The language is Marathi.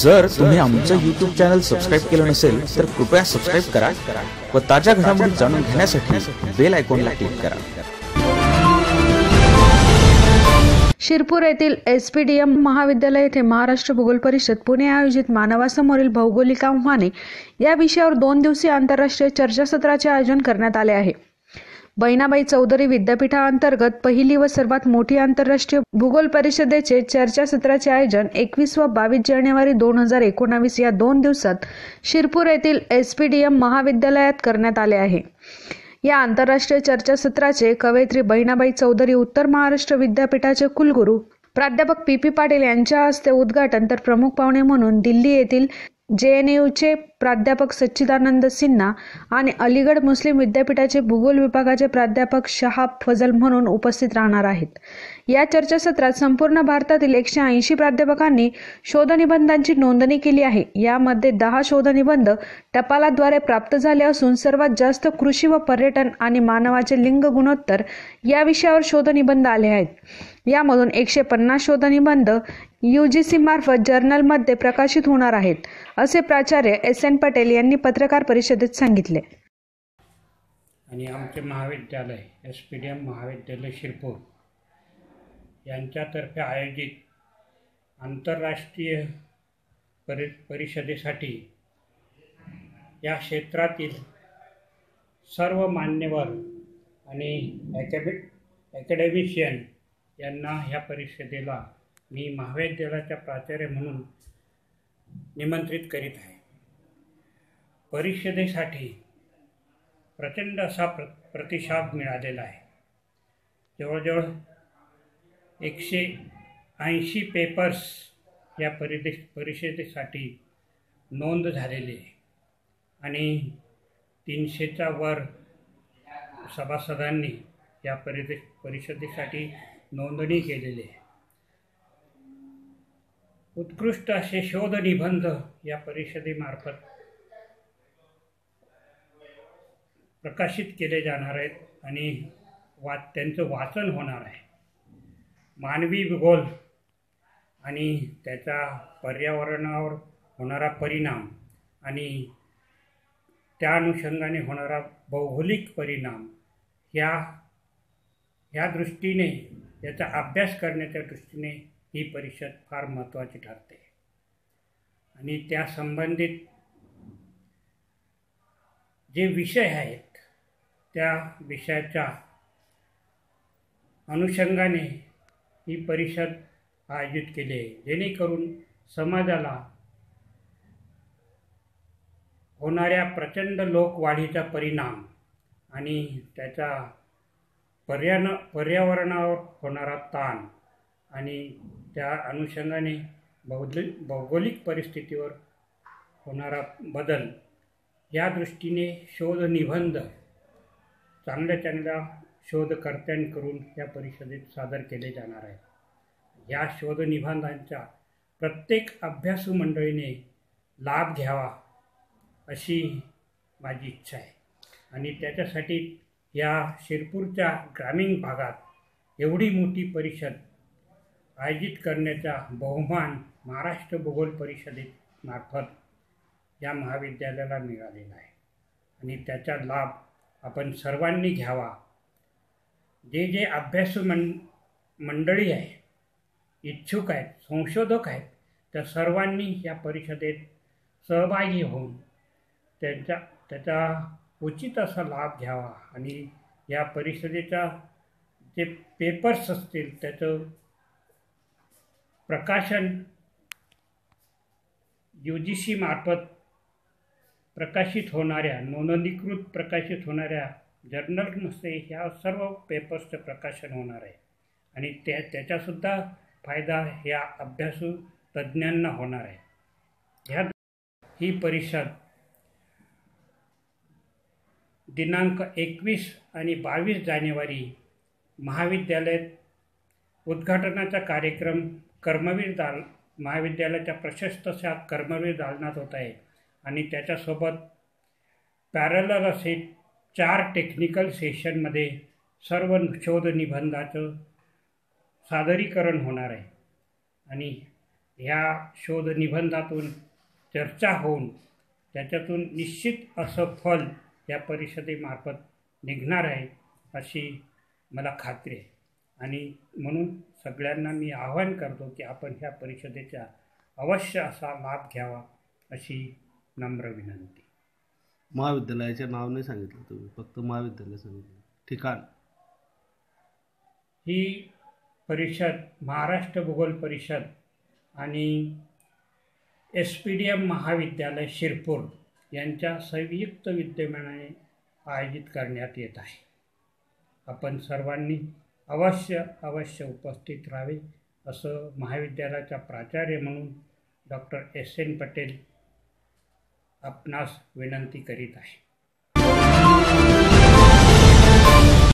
जर तुम्ही आमचं यूट्यूब चॅनल सबस्क्राईब केलं नसेल तर कृपया सबस्क्राईब करा व ताज्या घडामोडी जाणून घेण्यासाठी बेल आयकॉनला क्लिक करा. शिरपूर येथील एस पी डी एम महाविद्यालय येथे महाराष्ट्र भूगोल परिषद पुणे आयोजित मानवासमोरील भौगोलिक आव्हाने या विषयावर दोन दिवसीय आंतरराष्ट्रीय चर्चासत्राचे आयोजन करण्यात आले आहे. बहिणाबाई चौधरी विद्यापीठाअंतर्गत पहिली व सर्वात मोठी आंतरराष्ट्रीय भूगोल परिषदेचे चर्चासत्राचे आयोजन एकवीस व बावीस जानेवारी दोन हजार एकोणावीस या दोन दिवसात शिरपूर येथील एस पी डी एम महाविद्यालयात करण्यात आले आहे. या आंतरराष्ट्रीय चर्चासत्राचे कवयित्री बहिणाबाई चौधरी उत्तर महाराष्ट्र विद्यापीठाचे कुलगुरू प्राध्यापक पी पी पाटील यांच्या हस्ते उद्घाटन तर प्रमुख पाहुणे म्हणून दिल्ली येथील जे एन यूचे प्राध्यापक सच्चिदानंद सिन्हा आणि अलीगड मुस्लिम विद्यापीठाचे भूगोल विभागाचे प्राध्यापक शहाब फजल म्हणून उपस्थित राहणार आहेत. या चर्चासत्रात संपूर्ण भारतातील एकशे ऐंशी प्राध्यापकांनी शोधनिबंधांची नोंदणी केली आहे. यामध्ये दहा शोधनिबंध टपालाद्वारे प्राप्त झाले असून सर्वात जास्त कृषी व पर्यटन आणि मानवाचे लिंग गुणोत्तर या विषयावर शोधनिबंध आले आहेत. यामधून एकशे पन्नास शोधनिबंध यू जी सी मार्फत जर्नलमध्ये प्रकाशित होणार आहेत असे प्राचार्य एस एन पटेल यांनी पत्रकार परिषदेत सांगितले. आणि आमचे महाविद्यालय एस पी डी एम महाविद्यालय शिरपूर यांच्यातर्फे आयोजित आंतरराष्ट्रीय परि परिषदेसाठी या क्षेत्रातील सर्व मान्यवर आणि ॲकॅबे ॲकॅडमिशियन यांना ह्या परिषदेला मी महाविद्यालयाच्या प्राचार्य म्हणून निमंत्रित करीत आहे. परिषदेसाठी प्रचंड असा प्र प्रतिसाद मिळालेला आहे. जवळजवळ एकशे ऐंशी पेपर्स या परिदेश परिषदेसाठी नोंद झालेली आहे. आणि तीनशेच्या वर सभासदांनी या परिदे परिषदेसाठी नोंदणी केलेली आहे. उत्कृष्ट असे शोध निबंध या परिषदेमार्फत प्रकाशित केले जाणार आहेत आणि वा त्यांचं वाचन होणार आहे. मानवी भूगोल आणि त्याचा पर्यावरणावर होणारा परिणाम आणि त्या अनुषंगाने होणारा भौगोलिक परिणाम ह्या ह्या दृष्टीने याचा अभ्यास करण्याच्या दृष्टीने ही परिषद फार महत्त्वाची ठरते. आणि त्या संबंधित जे विषय आहेत त्या विषयाच्या अनुषंगाने ही परिषद आयोजित केली आहे. जेणेकरून समाजाला होणाऱ्या प्रचंड लोकवाढीचा परिणाम आणि त्याचा पर्यान पर्यावरणावर होणारा ताण आणि त्या अनुषंगाने भौगोलिक भौगोलिक परिस्थितीवर होणारा बदल या दृष्टीने शोध निबंध चांगल्या चांगल्या शोधकर्त्यांकडून या परिषदेत सादर केले जाणार आहे या शोधनिबंधांचा प्रत्येक अभ्यासू मंडळीने लाभ घ्यावा अशी माझी इच्छा आहे. आणि त्याच्यासाठी या शिरपूरच्या ग्रामीण भागात एवढी मोठी परिषद आयोजित करण्याचा बहुमान महाराष्ट्र भूगोल परिषदेत मार्फत या महाविद्यालयाला मिळालेला आहे. आणि त्याचा लाभ आपण सर्वांनी घ्यावा. जे जे अभ्यासू मं मंडळी आहे इच्छुक आहेत संशोधक आहेत त्या सर्वांनी या परिषदेत सहभागी होऊन त्यांचा त्याचा उचित असा लाभ घ्यावा. आणि या परिषदेचा जे पेपर्स असतील त्याचं प्रकाशन यू जी सी मार्फत प्रकाशित होणाऱ्या नोंदणीकृत प्रकाशित होणाऱ्या जर्नलमध्ये ह्या सर्व पेपर्सचं प्रकाशन होणार आहे. आणि त्या त्याचासुद्धा फायदा ह्या अभ्यासू तज्ज्ञांना होणार आहे. ह्या ही परिषद दिनांक एकवीस आणि बावीस जानेवारी महाविद्यालयात उद्घाटनाचा कार्यक्रम कर्मवीर दाल महाविद्यालयाच्या प्रशस्त अशा कर्मवीर दालनात होत आहे. आणि त्याच्यासोबत पॅरलर असे चार टेक्निकल सेशनमध्ये सर्व शोध निबंधाचं सादरीकरण होणार आहे. आणि ह्या शोध निबंधातून चर्चा होऊन त्याच्यातून निश्चित असं फल या परिषदेमार्फत निघणार आहे अशी मला खात्री आहे. आणि म्हणून सगळ्यांना मी आवाहन करतो की आपण ह्या परिषदेचा अवश्य असा लाभ घ्यावा अशी नम्र विनंती. महाविद्यालयाचे नाव नाही सांगितलं तुम्ही फक्त महाविद्यालय सांगितलं. ठिकाण. ही परिषद महाराष्ट्र भूगोल परिषद आणि एस पी डी एम महाविद्यालय शिरपूर यांच्या संयुक्त विद्यमानाने आयोजित करण्यात येत आहे. आपण सर्वांनी अवश्य अवश्य उपस्थित राहावे असं महाविद्यालयाचा प्राचार्य म्हणून डॉक्टर एस एन पटेल आपणास विनंती करीत आहे.